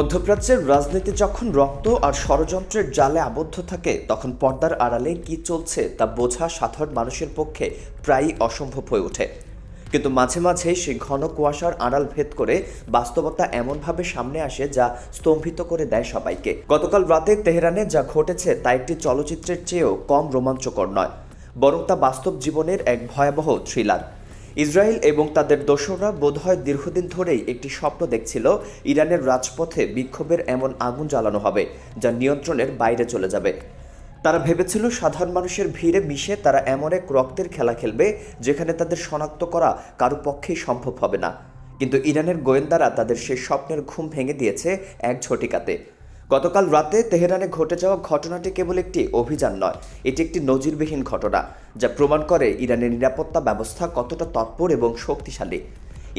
মধ্যপ্রাচ্যের রাজনীতি যখন রক্ত আর ষড়যন্ত্রের জালে আবদ্ধ থাকে, তখন পর্দার আড়ালে কি চলছে তা বোঝা সাধারণ মানুষের পক্ষে প্রায়ই অসম্ভব হয়ে ওঠে। কিন্তু মাঝে মাঝে সেই ঘন কুয়াশার আড়াল ভেদ করে বাস্তবতা এমনভাবে সামনে আসে যা স্তম্ভিত করে দেয় সবাইকে। গতকাল রাতে তেহরানে যা ঘটেছে তা একটি চলচ্চিত্রের চেয়েও কম রোমাঞ্চকর নয়, বরং তা বাস্তব জীবনের এক ভয়াবহ থ্রিলার। ইসরায়েল এবং তাদের দোসররা বোধহয় দীর্ঘদিন ধরেই একটি স্বপ্ন দেখছিল ইরানের রাজপথে বিক্ষোভের এমন আগুন জ্বালানো হবে, যা নিয়ন্ত্রণের বাইরে চলে যাবে। তারা ভেবেছিল সাধারণ মানুষের ভিড়ে মিশে তারা এমন এক রক্তের খেলা খেলবে, যেখানে তাদের শনাক্ত করা কারও পক্ষেই সম্ভব হবে না। কিন্তু ইরানের গোয়েন্দারা তাদের সেই স্বপ্নের ঘুম ভেঙে দিয়েছে এক ঝটিকাতে। গতকাল রাতে তেহরানে ঘটে যাওয়া ঘটনাটি কেবল একটি অভিযান নয়, এটি একটি নজিরবিহীন ঘটনা, যা প্রমাণ করে ইরানের নিরাপত্তা ব্যবস্থা কতটা তৎপর এবং শক্তিশালী।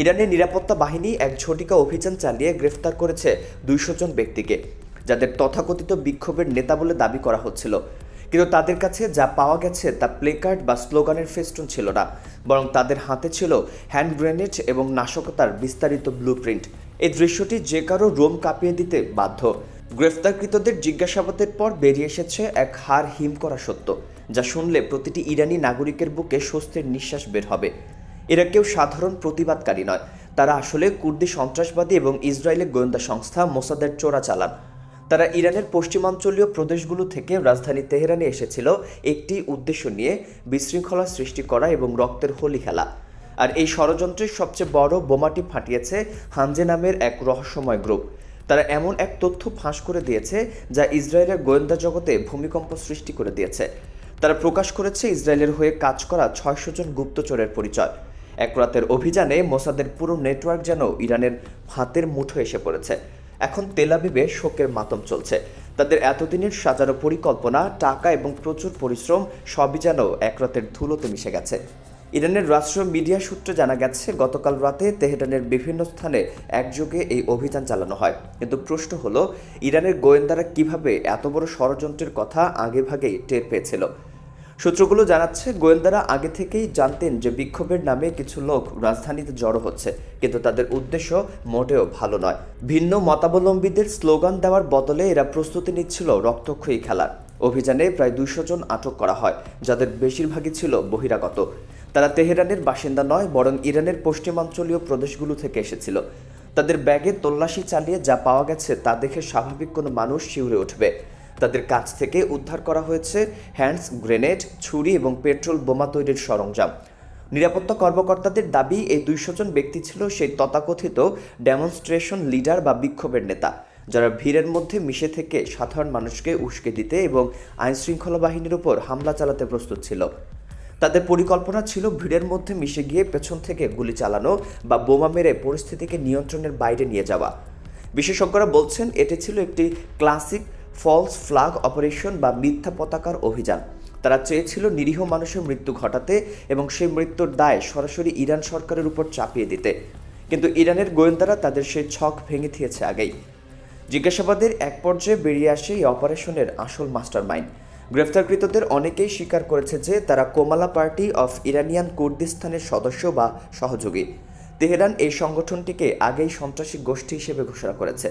ইরানের নিরাপত্তা বাহিনী এক ঝটিকা অভিযান চালিয়ে গ্রেফতার করেছে দুইশো জন ব্যক্তিকে, যাদের তথাকথিত বিক্ষোভের নেতা বলে দাবি করা হচ্ছিল। কিন্তু তাদের কাছে যা পাওয়া গেছে তা প্লেকার্ড বা স্লোগানের ফেস্টুন ছিল না, বরং তাদের হাতে ছিল হ্যান্ড গ্রেনেড এবং নাশকতার বিস্তারিত ব্লুপ্রিন্ট। এই দৃশ্যটি যে কারও রোম কাঁপিয়ে দিতে বাধ্য। গ্রেফতারকৃতদের জিজ্ঞাসাবাদের পর বেরিয়ে এসেছে এক হার হিম করা সত্য, যা শুনলে প্রতিটি ইরানি নাগরিকের বুকে স্বস্তির নিঃশ্বাস বের হবে। এরা কেউ সাধারণ প্রতিবাদকারী নয়। তারা আসলে কুর্দি সন্ত্রাসবাদী এবং ইসরায়েলের গোয়েন্দা সংস্থা মোসাদের চোরা চালান। তারা ইরানের পশ্চিমাঞ্চলীয় প্রদেশগুলো থেকে রাজধানী তেহরানে এসেছিল একটি উদ্দেশ্য নিয়ে বিশৃঙ্খলা সৃষ্টি করা এবং রক্তের হোলি খেলা। আর এই ষড়যন্ত্রের সবচেয়ে বড় বোমাটি ফাটিয়েছে হানজে নামের এক রহস্যময় গ্রুপ। তারা এমন এক তথ্য ফাঁস করে দিয়েছে যা ইসরায়েলের গোয়েন্দা জগতে ভূমিকম্প সৃষ্টি করে দিয়েছে। তারা প্রকাশ করেছে ইসরায়েলের হয়ে কাজ করা ছয়শো জন গুপ্তচরের পরিচয়। এক রাতের অভিযানে মোসাদের পুরো নেটওয়ার্ক যেন ইরানের হাতের মুঠো এসে পড়েছে। এখন তেলাবিবে শোকের মাতম চলছে। তাদের এতদিনের সাজানো পরিকল্পনা, টাকা এবং প্রচুর পরিশ্রম সবই যেন এক রাতের ধুলোতে মিশে গেছে। ইরানের রাষ্ট্রীয় মিডিয়া সূত্রে জানা গেছে, গতকাল রাতে তেহরানের বিভিন্ন স্থানে একযোগে এই অভিযান চালানো হয়। কিন্তু প্রশ্ন হলো, ইরানের গোয়েন্দারা কীভাবে এত বড় ষড়যন্ত্রের কথা আগেভাগেই টের পেয়েছিল? সূত্রগুলো জানাচ্ছে, গোয়েন্দারা আগে থেকেই জানতেন যে বিক্ষোভের নামে কিছু লোক রাজধানীতে জড়ো হচ্ছে, কিন্তু তাদের উদ্দেশ্য মোটেও ভালো নয়। ভিন্ন মতাবলম্বীদের স্লোগান দেওয়ার বদলে এরা প্রস্তুতি নিচ্ছিল রক্তক্ষয়ী খেলার। অভিযানে প্রায় দুইশো জন আটক করা হয়, যাদের বেশিরভাগই ছিল বহিরাগত। তারা তেহরানের বাসিন্দা নয়, বরং ইরানের পশ্চিমাঞ্চলীয় প্রদেশগুলো থেকে এসেছিল। তাদের ব্যাগে তল্লাশি চালিয়ে যা পাওয়া গেছে তা দেখে স্বাভাবিক কোনো মানুষ শিউরে উঠবে। তাদের কাছ থেকে উদ্ধার করা হয়েছে হ্যান্ডস, গ্রেনেড, ছুরি এবং পেট্রোল বোমা তৈরির সরঞ্জাম। নিরাপত্তা কর্মকর্তাদের দাবি, এই দুইশো জন ব্যক্তি ছিল সেই তথাকথিত ডেমনস্ট্রেশন লিডার বা বিক্ষোভের নেতা, যারা ভিড়ের মধ্যে মিশে থেকে সাধারণ মানুষকে উস্কে দিতে এবং আইনশৃঙ্খলা বাহিনীর উপর হামলা চালাতে প্রস্তুত ছিল। তাদের পরিকল্পনা ছিল ভিড়ের মধ্যে মিশে গিয়ে পেছন থেকে গুলি চালানো বা বোমা মেরে পরিস্থিতিকে নিয়ন্ত্রণের বাইরে নিয়ে যাওয়া। বিশেষজ্ঞরা বলছেন এটি ছিল একটি ক্লাসিক ফলস ফ্লাগ অপারেশন বা মিথ্যা পতাকার অভিযান। তারা চেয়েছিল নিরীহ মানুষের মৃত্যু ঘটাতে এবং সেই মৃত্যুর দায় সরাসরি ইরান সরকারের উপর চাপিয়ে দিতে। কিন্তু ইরানের গোয়েন্দারা তাদের সেই ছক ভেঙে দিয়েছে আগেই। জিজ্ঞাসাবাদের এক পর্যায়ে বেরিয়ে আসে এই অপারেশনের আসল মাস্টার মাইন্ড গ্রেফতারকৃতদের অনেকেই স্বীকার করেছে যে তারা কোমালা পার্টি অফ ইরানিয়ান কুর্দিস্তানের সদস্য বা সহযোগী। তেহরান এই সংগঠনটিকে আগেই সন্ত্রাসী গোষ্ঠী হিসেবে ঘোষণা করেছে।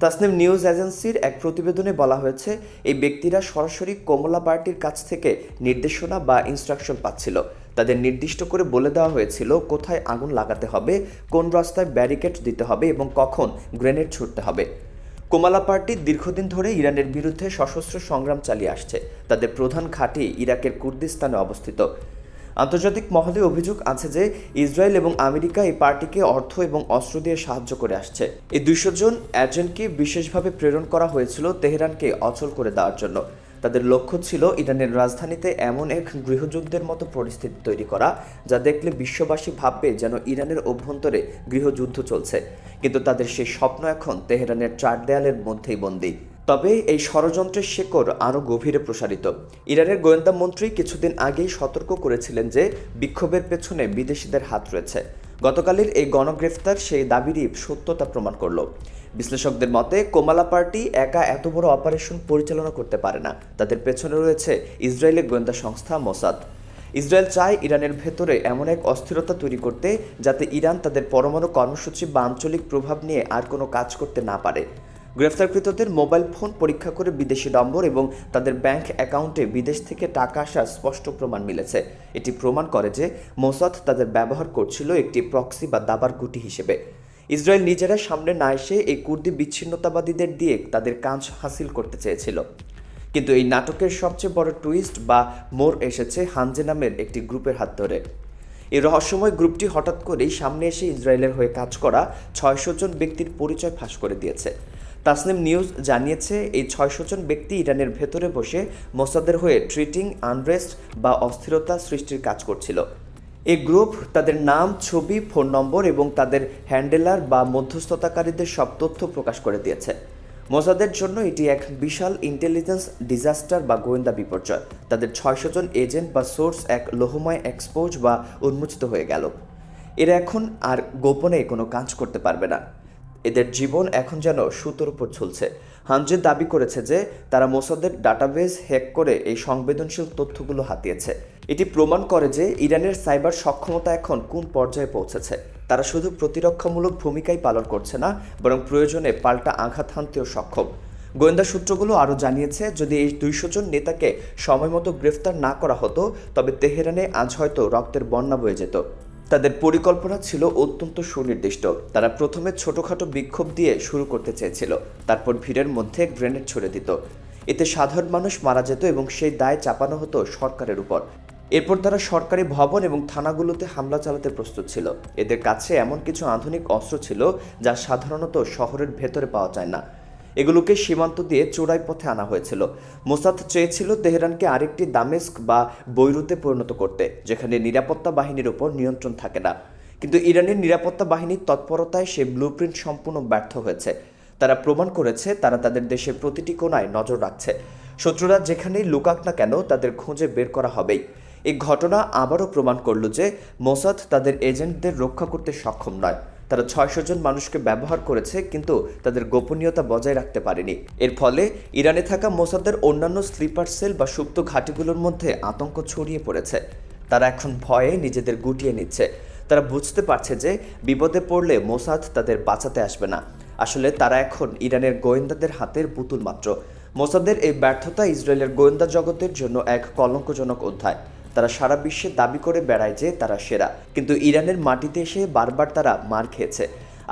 তাসনিম নিউজ এজেন্সির এক প্রতিবেদনে বলা হয়েছে, এই ব্যক্তিরা সরাসরি কমলা পার্টির কাছ থেকে নির্দেশনা বা ইনস্ট্রাকশন পাচ্ছিল। তাদের নির্দিষ্ট করে বলে দেওয়া হয়েছিল কোথায় আগুন লাগাতে হবে, কোন রাস্তায় ব্যারিকেড দিতে হবে এবং কখন গ্রেনেড ছুটতে হবে। কোমালা পার্টি দীর্ঘদিন ধরে ইরানের বিরুদ্ধে সশস্ত্র সংগ্রাম চালিয়ে আসছে। তাদের প্রধান ঘাঁটি ইরাকের কুর্দিস্তানে অবস্থিত। আন্তর্জাতিক মহলে অভিযোগ আছে যে ইসরায়েল এবং আমেরিকা এই পার্টিকে অর্থ এবং অস্ত্র দিয়ে সাহায্য করে আসছে। এই দুইশো জন অ্যাজেন্টকে বিশেষভাবে প্রেরণ করা হয়েছিল তেহরানকে অচল করে দেওয়ার জন্য। তাদের লক্ষ্য ছিল ইরানের রাজধানীতে এমন এক গৃহযুদ্ধের মতো পরিস্থিতি তৈরি করা, যা দেখলে বিশ্ববাসী ভাববে যেন ইরানের অভ্যন্তরে গৃহযুদ্ধ চলছে। কিন্তু তাদের সেই স্বপ্ন এখন তেহরানের চার দেয়ালের মধ্যেই বন্দী। তবে এই ষড়যন্ত্রের শেকড় আরও গভীরে প্রসারিত। ইরানের গোয়েন্দা মন্ত্রী কিছুদিন আগেই সতর্ক করেছিলেন যে বিক্ষোভের পেছনে বিদেশিদের হাত রয়েছে। গতকালের এই গণগ্রেফতার সেই দাবিরই সত্যতা প্রমাণ করল। বিশ্লেষকদের মতে, কোমালা পার্টি একা এত বড় অপারেশন পরিচালনা করতে পারে না। তাদের পেছনে রয়েছে ইসরায়েলের গোয়েন্দা সংস্থা মোসাদ। ইসরায়েল চায় ইরানের ভেতরে এমন এক অস্থিরতা তৈরি করতে, যাতে ইরান তাদের পরমাণু কর্মসূচি বা আঞ্চলিক প্রভাব নিয়ে আর কোনো কাজ করতে না পারে। গ্রেফতারকৃতদের মোবাইল ফোন পরীক্ষা করে বিদেশি নম্বর এবং তাদের ব্যাংক অ্যাকাউন্টে বিদেশ থেকে টাকা আসার স্পষ্ট প্রমাণ মিলেছে। এটি প্রমাণ করে যে মোসাদ তাদের ব্যবহার করছিল একটি প্রক্সি বা দাবার গুটি হিসেবে। ইসরায়েল নিজেরা সামনে না এসে এই কুর্দি বিচ্ছিন্নতাবাদীদের দিয়ে তাদের কাজ হাসিল করতে চেয়েছিল। কিন্তু এই নাটকের সবচেয়ে বড় টুইস্ট বা মোর এসেছে হানজে নামের একটি গ্রুপের হাত ধরে। এই রহস্যময় গ্রুপটি হঠাৎ করেই সামনে এসে ইসরায়েলের হয়ে কাজ করা ছয়শো জন ব্যক্তির পরিচয় ফাঁস করে দিয়েছে। তাসনিম নিউজ জানিয়েছে, এই ছয়শো জন ব্যক্তি ইরানের ভেতরে বসে মোসাদের হয়ে ট্রিটিং, আনরেস্ট বা অস্থিরতা সৃষ্টির কাজ করছিল। এই গ্রুপ তাদের নাম, ছবি, ফোন নম্বর এবং তাদের হ্যান্ডেলার বা মধ্যস্থতাকারীদের সব তথ্য প্রকাশ করে দিয়েছে। মোসাদের জন্য এটি এক বিশাল ইন্টেলিজেন্স ডিজাস্টার বা গোয়েন্দা বিপর্যয়। তাদের ছয়শো জন এজেন্ট বা সোর্স এক লোহময় এক্সপোজ বা উন্মোচিত হয়ে গেল। এরা এখন আর গোপনে কোনো কাজ করতে পারবে না। এদের জীবন এখন যেন সুতোর উপর ঝুলছে। হানজে দাবি করেছে যে তারা মোসাদের ডাটাবেস হ্যাক করে এই সংবেদনশীল তথ্যগুলো হাতিয়েছে। এটি প্রমাণ করে যে ইরানের সাইবার সক্ষমতা এখন কোন পর্যায়ে পৌঁছেছে। তারা শুধু প্রতিরক্ষামূলক ভূমিকাই পালন করছে না, বরং প্রয়োজনে পাল্টা আঘাত হানতেও সক্ষম। গোয়েন্দা সূত্রগুলো আরও জানিয়েছে, যদি এই দুইশো জন নেতাকে সময়মতো গ্রেফতার না করা হতো, তবে তেহরানে আজ হয়তো রক্তের বন্যা বয়ে যেত। তাদের পরিকল্পনা ছিল অত্যন্ত সুনির্দিষ্ট। তারা প্রথমে ছোটখাটো বিক্ষোভ দিয়ে শুরু করতে চেয়েছিল, তারপর ভিড়ের মধ্যে গ্রেনেড ছুড়ে দিত। এতে সাধারণ মানুষ মারা যেত এবং সেই দায় চাপানো হতো সরকারের উপর। এরপর তারা সরকারি ভবন এবং থানাগুলোতে হামলা চালাতে প্রস্তুত ছিল। এদের কাছে এমন কিছু আধুনিক অস্ত্র ছিল যা সাধারণত শহরের ভেতরে পাওয়া যায় না। এগুলোকে সীমান্ত দিয়ে চোরাই পথে আনা হয়েছিল। মোসাদ চেয়েছিল তেহরানকে আরেকটি দামেস্ক বা বৈরুতে পরিণত করতে, যেখানে নিরাপত্তা বাহিনীর ওপর নিয়ন্ত্রণ থাকে না। কিন্তু ইরানের নিরাপত্তা বাহিনীর তৎপরতায় সে ব্লুপ্রিন্ট সম্পূর্ণ ব্যর্থ হয়েছে। তারা প্রমাণ করেছে তারা তাদের দেশের প্রতিটি কোনায় নজর রাখছে। শত্রুরা যেখানেই লুকাক না কেন তাদের খুঁজে বের করা হবেই। এই ঘটনা আবারও প্রমাণ করল যে মোসাদ তাদের এজেন্টদের রক্ষা করতে সক্ষম নয়। তারা ছয়শো জন মানুষকে ব্যবহার করেছে, কিন্তু তাদের গোপনীয়তা বজায় রাখতে পারেনি। এর ফলে ইরানে থাকা মোসাদের অন্যান্য স্লিপার সেল বা সুপ্ত ঘাঁটিগুলোর মধ্যে আতঙ্ক ছড়িয়ে পড়েছে। তারা এখন ভয়ে নিজেদের গুটিয়ে নিচ্ছে। তারা বুঝতে পারছে যে বিপদে পড়লে মোসাদ তাদের বাঁচাতে আসবে না। আসলে তারা এখন ইরানের গোয়েন্দাদের হাতের পুতুল মাত্র। মোসাদের এই ব্যর্থতা ইসরায়েলের গোয়েন্দা জগতের জন্য এক কলঙ্কজনক অধ্যায়। তারা সারা বিশ্বে দাবি করে বেড়ায় যে তারা সেরা। কিন্তু ইরানের মাটিতে এসে বারবার তারা মার খেয়েছে।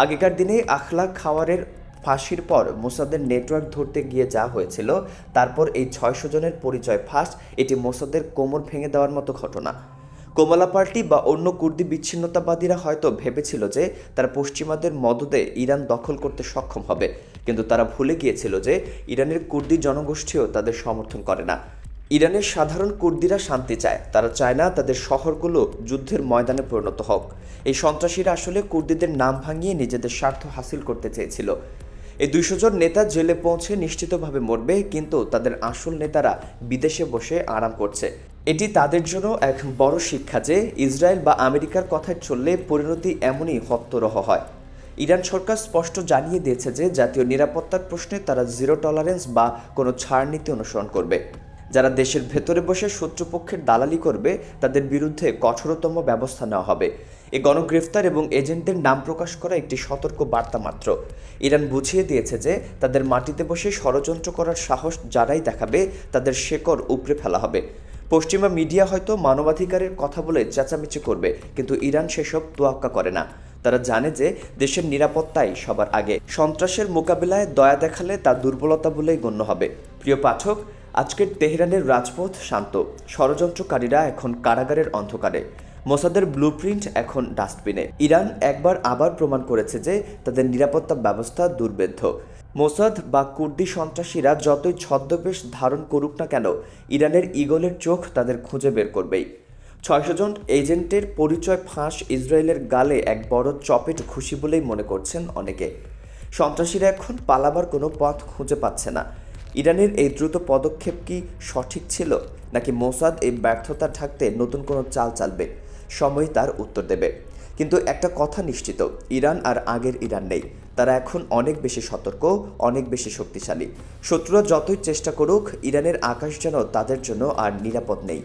আগেকার দিনে আখলা খাওয়ারের ফাঁসির পর মোসাদের নেটওয়ার্ক ধরতে গিয়ে যা হয়েছিল, তারপর এই ছয়শো জনের পরিচয় ফাঁস, এটি মোসাদের কোমর ভেঙে দেওয়ার মতো ঘটনা। কোমলা পার্টি বা অন্য কুর্দি বিচ্ছিন্নতাবাদীরা হয়তো ভেবেছিল যে তারা পশ্চিমাদের মদদে ইরান দখল করতে সক্ষম হবে, কিন্তু তারা ভুলে গিয়েছিল যে ইরানের কুর্দি জনগোষ্ঠীও তাদের সমর্থন করে না। ইরানের সাধারণ কুর্দিরা শান্তি চায়। তারা চায় না তাদের শহরগুলো যুদ্ধের ময়দানে পরিণত হোক। এই সন্ত্রাসীরা আসলে কুর্দিদের নাম ভাঙিয়ে নিজেদের স্বার্থ হাসিল করতে চেয়েছিল। এই দুইশো জন নেতা জেলে পৌঁছে নিশ্চিতভাবে মরবে, কিন্তু তাদের আসল নেতারা বিদেশে বসে আরাম করছে। এটি তাদের জন্য এক বড় শিক্ষা যে, ইসরায়েল বা আমেরিকার কথায় চললে পরিণতি এমনই হত্যরহ হয়। ইরান সরকার স্পষ্ট জানিয়ে দিয়েছে যে, জাতীয় নিরাপত্তার প্রশ্নে তারা জিরো টলারেন্স বা কোনো ছাড় নীতি অনুসরণ করবে। যারা দেশের ভেতরে বসে শত্রুপক্ষের দালালি করবে, তাদের বিরুদ্ধে কঠোরতম ব্যবস্থা নেওয়া হবে। এ গণগ্রেফতার এবং এজেন্টদের নাম প্রকাশ করা একটি সতর্ক বার্তা মাত্র। ইরান বুঝিয়ে দিয়েছে যে, তাদের মাটিতে বসে ষড়যন্ত্র করার সাহস যারাই দেখাবে, তাদের শেকড় উপড়ে ফেলা হবে। পশ্চিমা মিডিয়া হয়তো মানবাধিকারের কথা বলে চেঁচামেচি করবে, কিন্তু ইরান সেসব তোয়াক্কা করে না। তারা জানে যে, দেশের নিরাপত্তাই সবার আগে। সন্ত্রাসের মোকাবিলায় দয়া দেখালে তা দুর্বলতা বলেই গণ্য হবে। প্রিয় পাঠক আজকের তেহরানের রাজপথ শান্ত। ষড়যন্ত্রকারীরা এখন কারাগারের অন্ধকারে। মোসাদের ব্লুপ্রিন্ট এখন ডাস্টবিনে ইরান একবার আবার প্রমাণ করেছে যে তাদের নিরাপত্তা ব্যবস্থা দুর্বেদ্য মোসাদ বা কুর্দি সন্ত্রাসীরা যতই ছদ্মবেশ ধারণ করুক না কেন, ইরানের ইগলের চোখ তাদের খুঁজে বের করবেই। ছয়শো জন এজেন্টের পরিচয় ফাঁস ইসরায়েলের গালে এক বড় চপেট খুশি বলেই মনে করছেন অনেকে। সন্ত্রাসীরা এখন পালাবার কোনো পথ খুঁজে পাচ্ছে না। ইরানের এই দ্রুত পদক্ষেপ কি সঠিক ছিল, নাকি মোসাদ এই ব্যর্থতা ঢাকতে নতুন কোনো চাল চালবে? সময় তার উত্তর দেবে। কিন্তু একটা কথা নিশ্চিত, ইরান আর আগের ইরান নেই। তারা এখন অনেক বেশি সতর্ক, অনেক বেশি শক্তিশালী। শত্রুরা যতই চেষ্টা করুক, ইরানের আকাশ যেন তাদের জন্য আর নিরাপদ নেই।